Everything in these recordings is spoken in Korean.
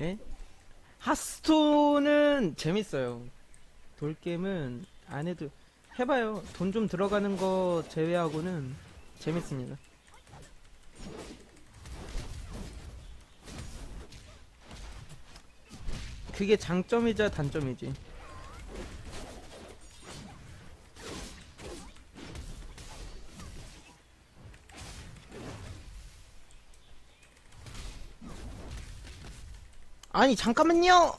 예? 하스톤은 재밌어요. 돌게임은 안 해도 해봐요. 돈 좀 들어가는 거 제외하고는 재밌습니다. 그게 장점이자 단점이지. 아니 잠깐만요.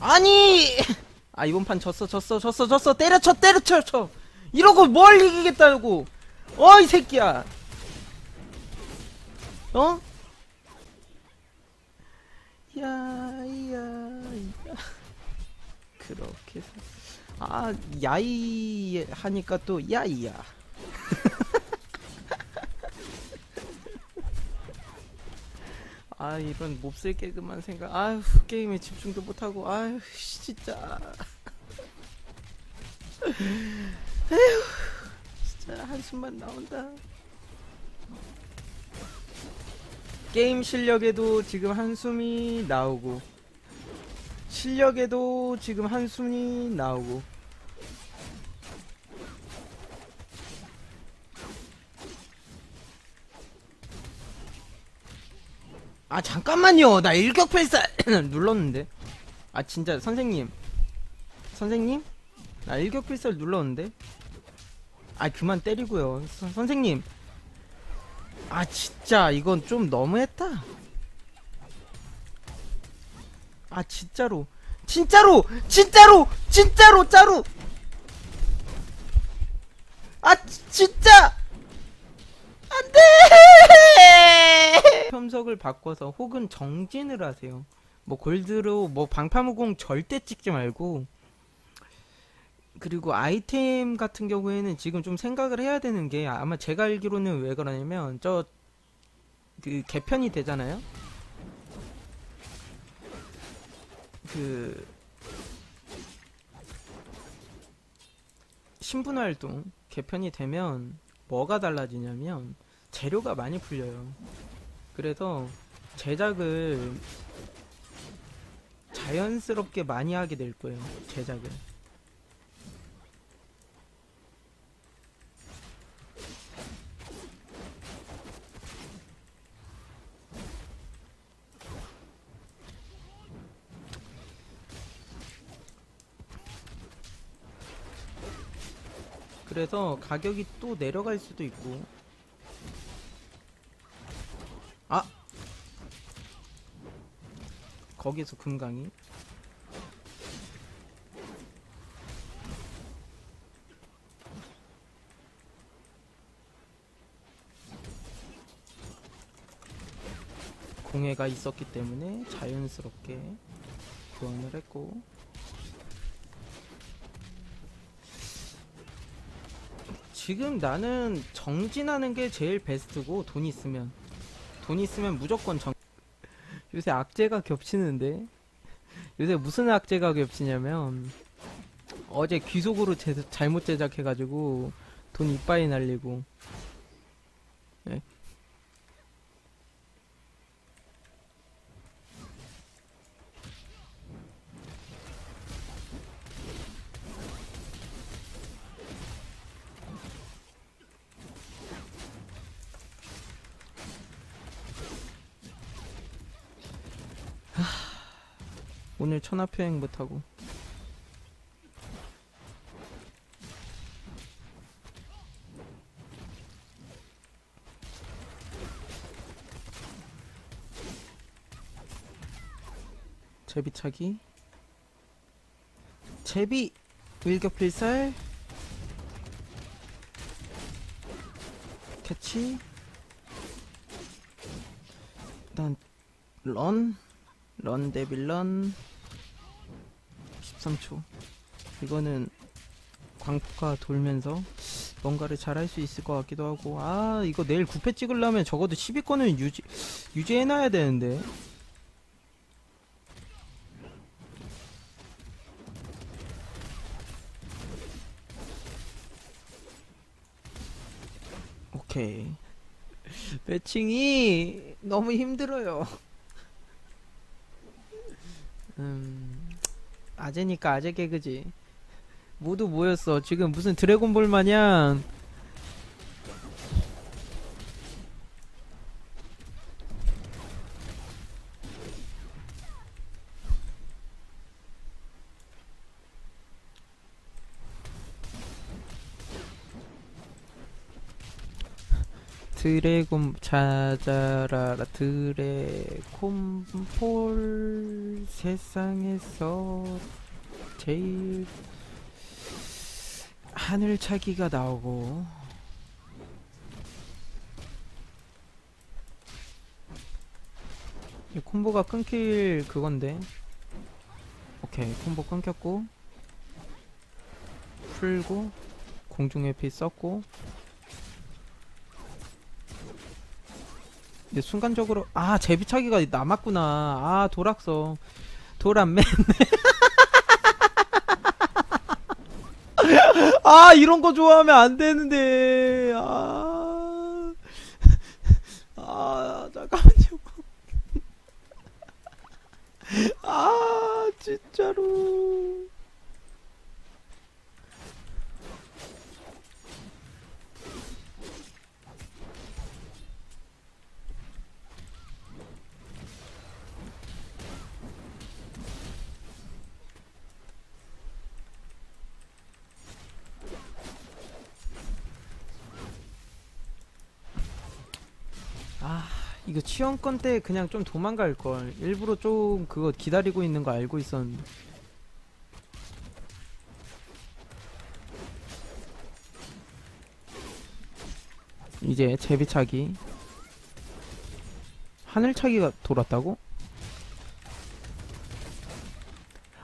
아니. 아 이번 판 졌어 졌어 졌어 졌어 때려쳐 때려쳐 쳐. 이러고 뭘 이기겠다고. 어 이 새끼야. 어? 야 야 야. 그렇게 아 야이 하니까 또 야이야. 아 이런 몹쓸 개그만 생각 아휴 게임에 집중도 못하고 아휴 씨, 진짜. 에휴 진짜 한숨만 나온다. 게임 실력에도 지금 한숨이 나오고 실력에도 지금 한숨이 나오고 아 잠깐만요. 나 일격 필살 눌렀는데. 아 진짜 선생님. 선생님? 나 일격 필살 눌렀는데. 아 그만 때리고요. 선, 선생님. 아 진짜 이건 좀 너무했다. 아 진짜로. 진짜로! 진짜로! 진짜로! 짜루! 아 지- 진짜 안돼! 첨석을 바꿔서 혹은 정진을 하세요. 뭐 골드로 뭐 방파무공 절대 찍지 말고. 그리고 아이템 같은 경우에는 지금 좀 생각을 해야 되는 게 아마 제가 알기로는 왜 그러냐면 저 그 개편이 되잖아요? 그 신분 활동 개편이 되면 뭐가 달라지냐면 재료가 많이 풀려요. 그래서 제작을 자연스럽게 많이 하게 될 거예요. 제작을. 그래서 가격이 또 내려갈 수도 있고 아. 거기서 금강이. 공해가 있었기 때문에 자연스럽게 교환을 했고. 지금 나는 정진하는 게 제일 베스트고 돈 있으면 돈 있으면 무조건 정 요새 악재가 겹치는데 요새 무슨 악재가 겹치냐면 어제 귀속으로 제, 잘못 제작해가지고 돈 이빠이 날리고 네. 오늘 천하표행 못하고. 제비차기. 제비 일격필살. 캐치. 일단 런 런 데빌 런. 13초. 이거는 광폭화 돌면서 뭔가를 잘 할 수 있을 것 같기도 하고. 아 이거 내일 9패 찍으려면 적어도 10위권은 유지 유지해놔야 되는데. 오케이. 매칭이 너무 힘들어요. 음, 아재니까 아재 개그지. 모두 모였어. 지금 무슨 드래곤볼 마냥 드래곤 찾아라 드래곤볼 세상에서 제일 하늘차기가 나오고. 이 콤보가 끊길 그건데. 오케이 콤보 끊겼고. 풀고 공중의 피 썼고 근데 순간적으로 아 제비차기가 남았구나. 아 돌았어 돌았맨 아 이런 거 좋아하면 안 되는데. 아, 아 잠깐만요. 아 진짜로 아 이거 치원권 때 그냥 좀 도망갈 걸. 일부러 좀 그거 기다리고 있는 거 알고 있었는데 이제 제비차기. 하늘차기가 돌았다고?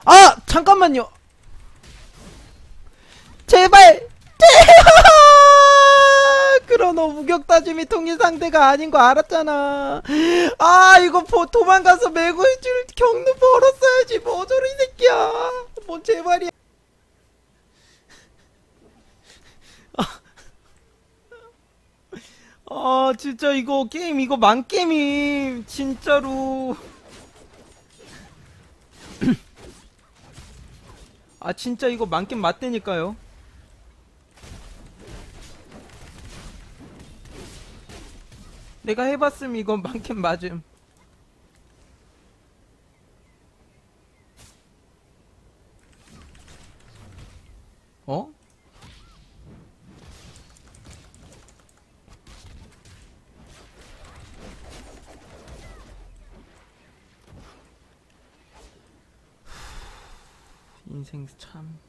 아! 잠깐만요! 제발 그러너 우격 따짐이 통일 상대가 아닌 거 알았잖아. 아 이거 보, 도망가서 메고 해줄 경로 벌었어야지 뭐 저리 이 새끼야. 뭔 제발이야. 아 진짜 이거 게임 이거 망게임임 진짜로. 아 진짜 이거 망게임 맞대니까요. 내가 해봤음 이건 많긴 맞음 어? 인생 참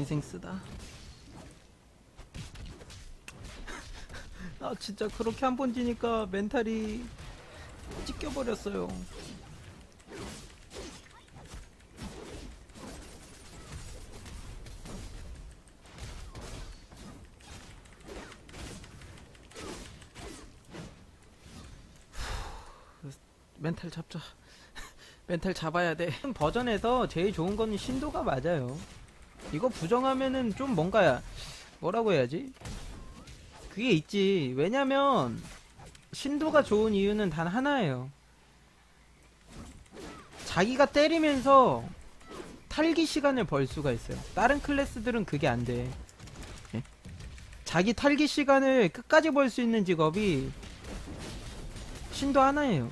인생 쓰다. 아 진짜 그렇게 한 번 지니까 멘탈이 찢겨버렸어요. 멘탈 잡자. 멘탈 잡아야 돼. 버전에서 제일 좋은 거는 신도가 맞아요. 이거 부정하면은 좀 뭔가 뭐라고 해야지? 그게 있지. 왜냐면 신도가 좋은 이유는 단 하나예요. 자기가 때리면서 탈기 시간을 벌 수가 있어요. 다른 클래스들은 그게 안 돼. 예? 자기 탈기 시간을 끝까지 벌 수 있는 직업이 신도 하나예요.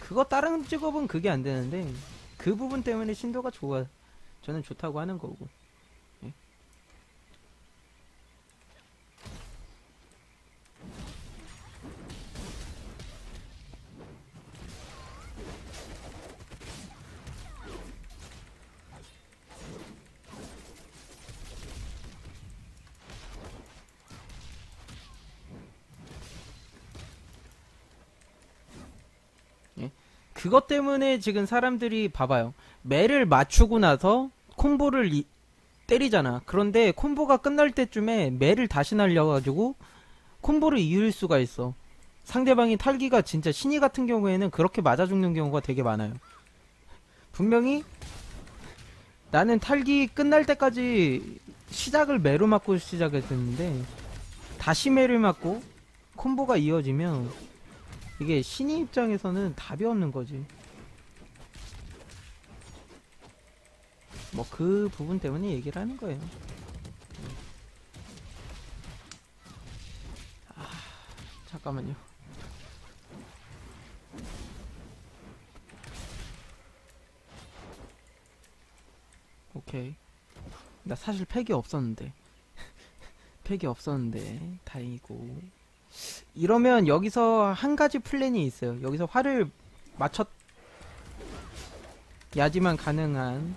그거 다른 직업은 그게 안 되는데 그 부분 때문에 신도가 좋아. 저는 좋다고 하는 거고. 그것 때문에 지금 사람들이 봐봐요. 매를 맞추고 나서 콤보를 이- 때리잖아. 그런데 콤보가 끝날 때쯤에 매를 다시 날려가지고 콤보를 이을 수가 있어. 상대방이 탈기가 진짜 신이 같은 경우에는 그렇게 맞아 죽는 경우가 되게 많아요. 분명히 나는 탈기 끝날 때까지 시작을 매로 맞고 시작했었는데 다시 매를 맞고 콤보가 이어지면 이게 신이 입장에서는 답이 없는 거지. 뭐 그 부분 때문에 얘기를 하는 거예요. 아, 잠깐만요. 오케이. 나 사실 팩이 없었는데. 팩이 없었는데 다행이고. 이러면 여기서 한 가지 플랜이 있어요. 여기서 활을 맞췄 야지만 가능한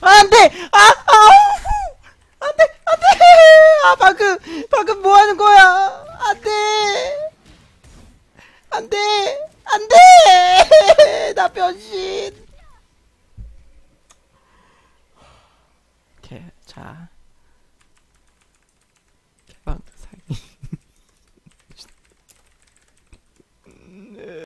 안 돼! 아! 아우! 안 돼! 안 돼! 아, 방금, 방금 뭐 하는 거야? 안 돼! 안 돼! 안 돼! 나 변신!